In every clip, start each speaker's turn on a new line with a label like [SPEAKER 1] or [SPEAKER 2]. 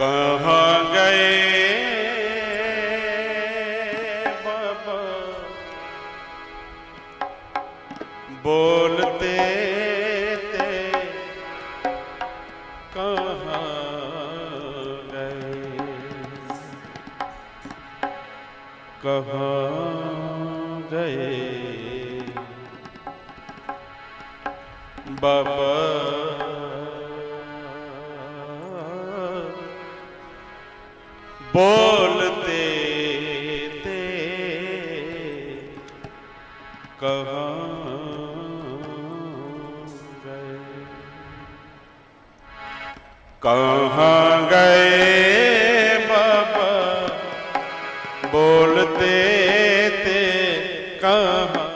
[SPEAKER 1] ਕਹ ਗਏ ਬਾਬਾ। ਬੋਲਤੇ ਤੇ ਕਹ ਗਏ ਕਹ ਗਏ ਬਾਬਾ। ਬੋਲਤੇ ਤੇ ਕਹਾਂ ਗਏ। ਕਹਾਂ ਗਏ ਬਾਬਾ ਬੋਲਤੇ ਤੇ ਕਹਾਂ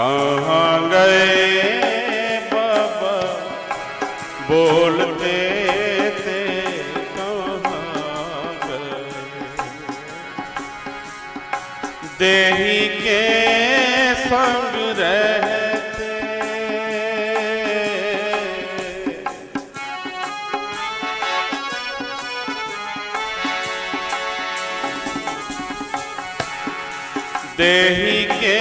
[SPEAKER 1] ਕਹਾਂ ਗਏ ਬਾਬਾ ਬੋਲਦੇ ਤੇ ਕਹਾਂ ਗਏ ਦੇਹੀ ਕੇ ਸੰਗ ਰਹਤੇ। ਦੇਹੀ ਕੇ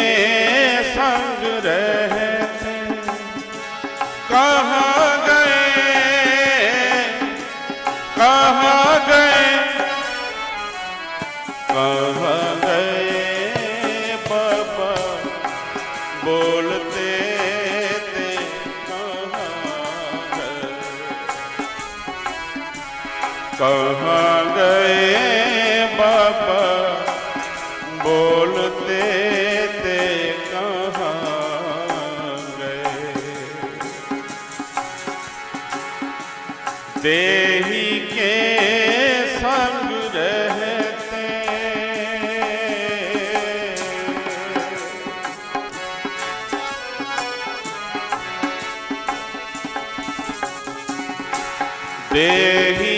[SPEAKER 1] देही के संग रहते देही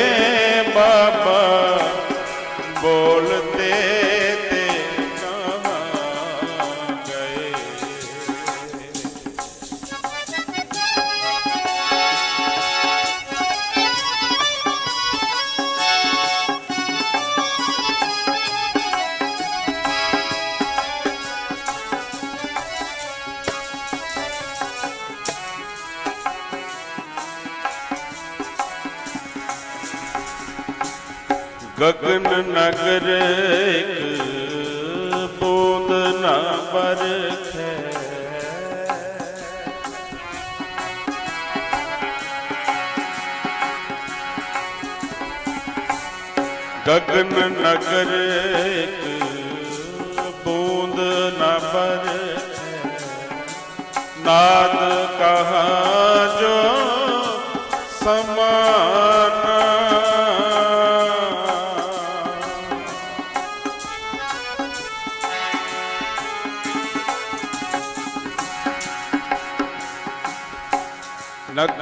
[SPEAKER 1] ਗਗਨ ਨਗਰ ਇੱਕ ਬੂੰਦ ਨਾ ਬਰਖੈ ਗਗਨ ਨਗਰ ਇੱਕ ਬੂੰਦ ਨਾ ਬਰਖੈ ਨਾਦ ਕਹਾਂ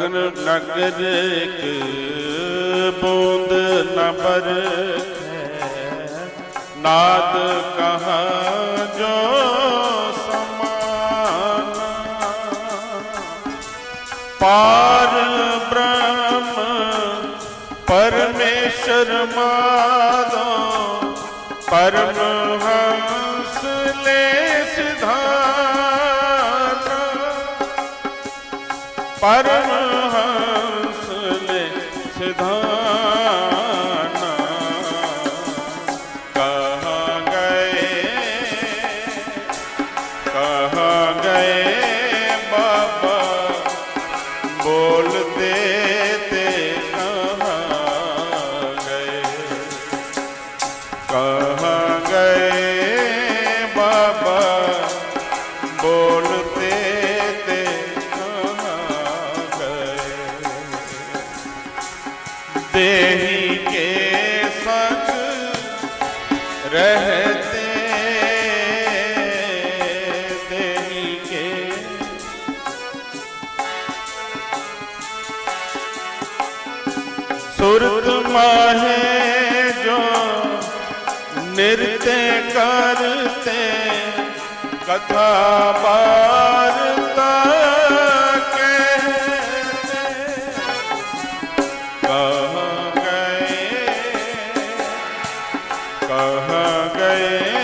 [SPEAKER 1] ਨਗਰ ਨਗਰ ਕ ਬੂੰਦ ਨਾ ਨਾਦ ਕਹਾ ਜੋ ਸਮਾਨਾ। ਪਾਰ ਬ੍ਰਹਮ ਪਰਮੇਸ਼ਰ ਮਾਦੋ ਪਰਮ ਰਹਤੇ ਦੇਹੀ ਕੇ ਸੁਰਤ ਮਾਹੇ ਜੋ ਨਿਰਤੇ ਕਰਤੇ ਕਥਾ ਬਾਰਤਾ ਕਹਾਂ ਗਏ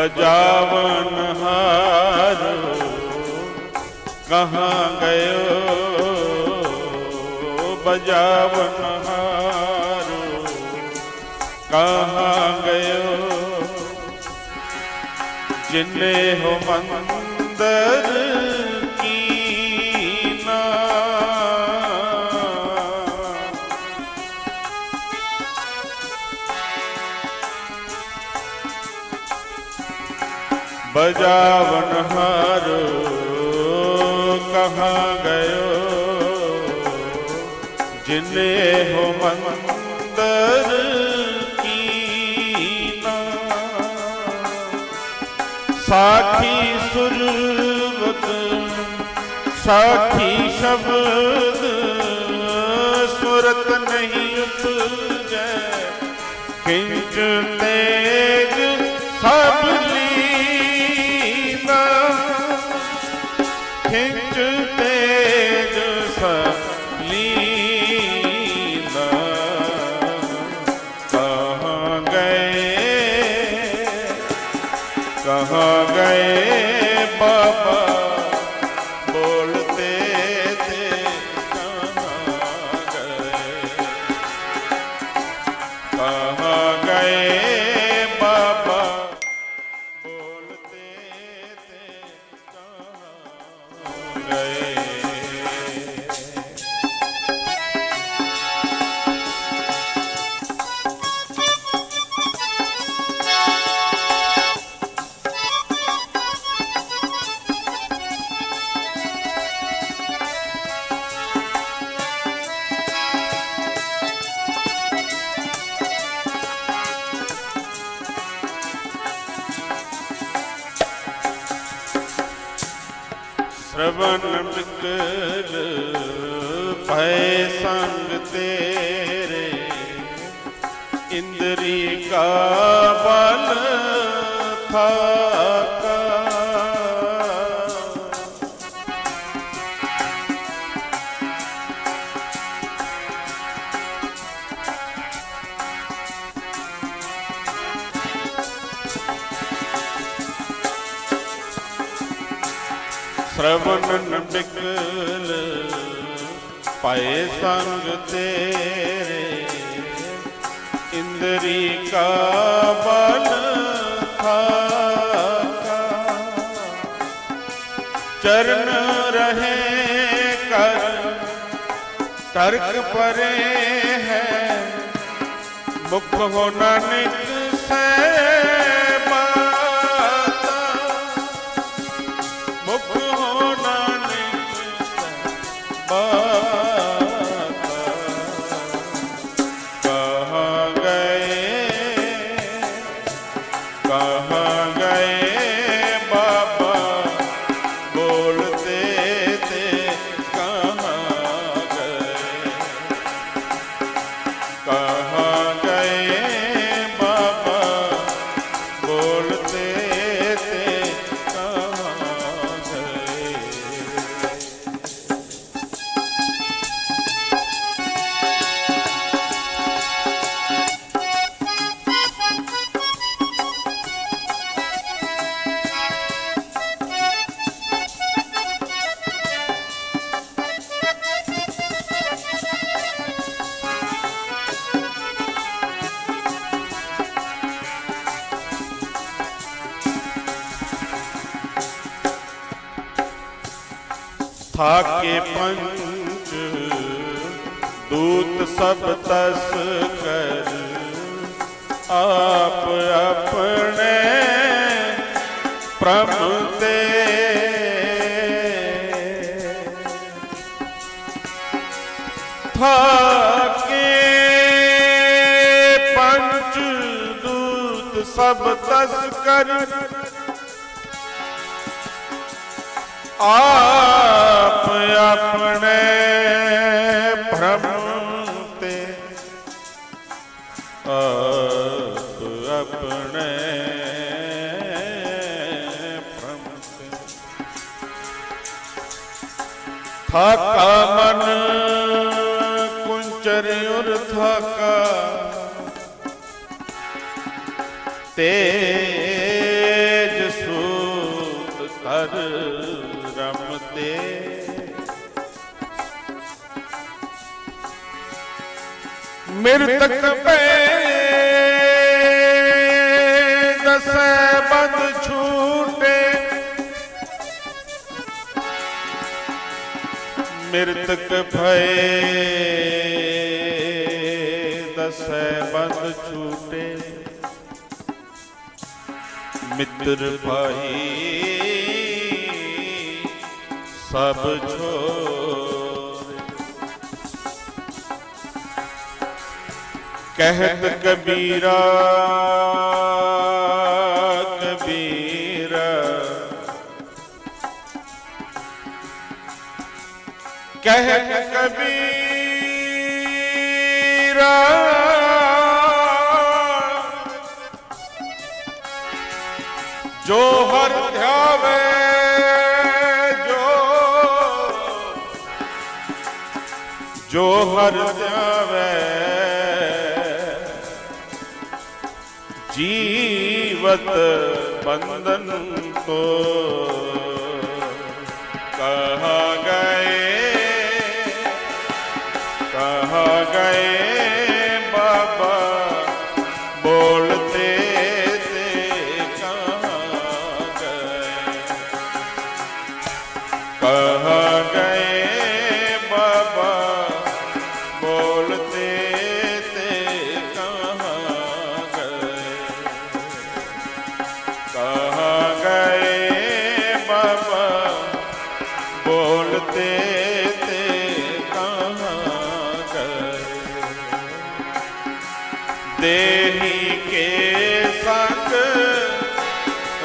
[SPEAKER 1] ਬਜਾਵਨ ਹਾਰੋ ਕਹਾਂ ਗਇਓ? ਬਜਾਵਨ ਹਾਰੋ ਕਹਾਂ ਗਇਓ? ਜਿਨੇ ਹੋ ਮੰਦਰ ਬਜਾਵਨ ਹਾਰੋ ਕਹਾਂ ਗਇਓ। ਜਿਨੇ ਹੋ ਮੰਦਰ ਕੀਨਾ। ਸਾਖੀ ਸੁਰਵਤ, ਸਾਖੀ ਸ਼ਬਦ, ਸੁਰਤ ਨਹੀਂ ਉਤਜੈ ਕਿੰਚ જય બાબા. ਰਹੇ ਸੰਗ ਤੇਰੇ ਇੰਦਰੀ ਕਾ ਬਲ ਥਾਕਾ। ਸਰਵਨ ਨਿਕ ਪਏ ਸੰਗ ਤੇਰੇ, ਇੰਦਰੀ ਕਾ ਬਲ ਖਾਕਾ ਚਰਨ ਰਹੇ ਕਰ, ਤਰਕ ਪਰੇ ਹੈ। ਮੁਖ ਹੋਣਾ ਨਿਤ ਸੈ Oh ਥਾਕੇ ਪੰਚ ਦੂਤ ਸਭ ਤਸ ਕਰ ਆਪ ਆਪਣੇ ਪ੍ਰਮ ਤੇ ਥਾਕੇ ਪੰਚ ਦੂਤ ਸਭ ਤਸ ਕਰ ਆਪ ਆਪਣੇ ਭ੍ਰਮ ਤੇ ਆਪ ਆਪਣੇ ਭ੍ਰਮ ਤੇ ਥਾਕਾ ਮਨ ਕੁੰਚਰ ਉਰ ਥਾਕਾ ਤੇਜ ਸੂਤ ਕਰ ਰਮਤੇ ਮਿਰਤਕ ਪੈ ਦਸੈ ਬੰਦ ਛੂਟੇ। ਮਿਰਤਕ ਭਏ ਦਸੈ ਬੰਦ ਛੂਟੇ। ਮਿੱਤਰ ਭਾਈ ਸਭ ਛੋ ਕਹਿਤ ਕਬੀਰਾ ਕਬੀਰਾ। ਕਹਿਤ ਕਬੀਰਾ। ਜੋ ਹਰ ਧਿਆਵੇ ਜੋ ਜੋ ਹਰ ਧਿਆਵੇ। ਜੀਵਤ ਬੰਧਨ ਕੋ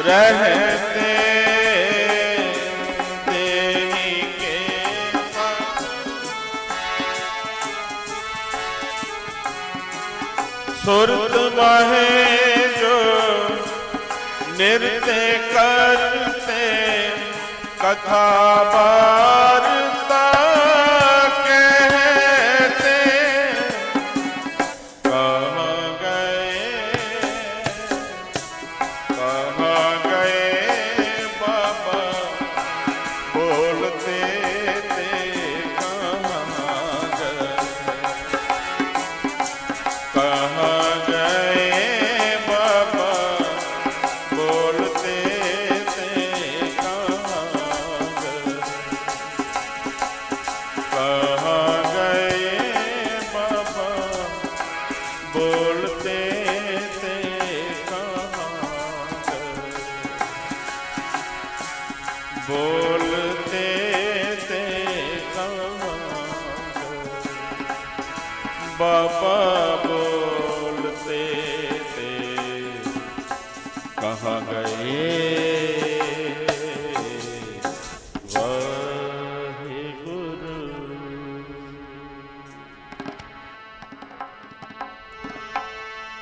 [SPEAKER 1] ਰਹਤੇ ਦੇਹੀ ਕੇ ਸੁਰਤ ਮਾਹੇ ਜੋ ਨਿਰਤੇ ਕਰਤੇ ਕਥਾ ਵਾਰਤਾ ਬੋਲਤੇ ਤੇ ਕਹਾਂ ਗਏ ਬਾਬਾ ਬੋਲਤੇ ਤੇ। ਕਹਾਂ ਗਏ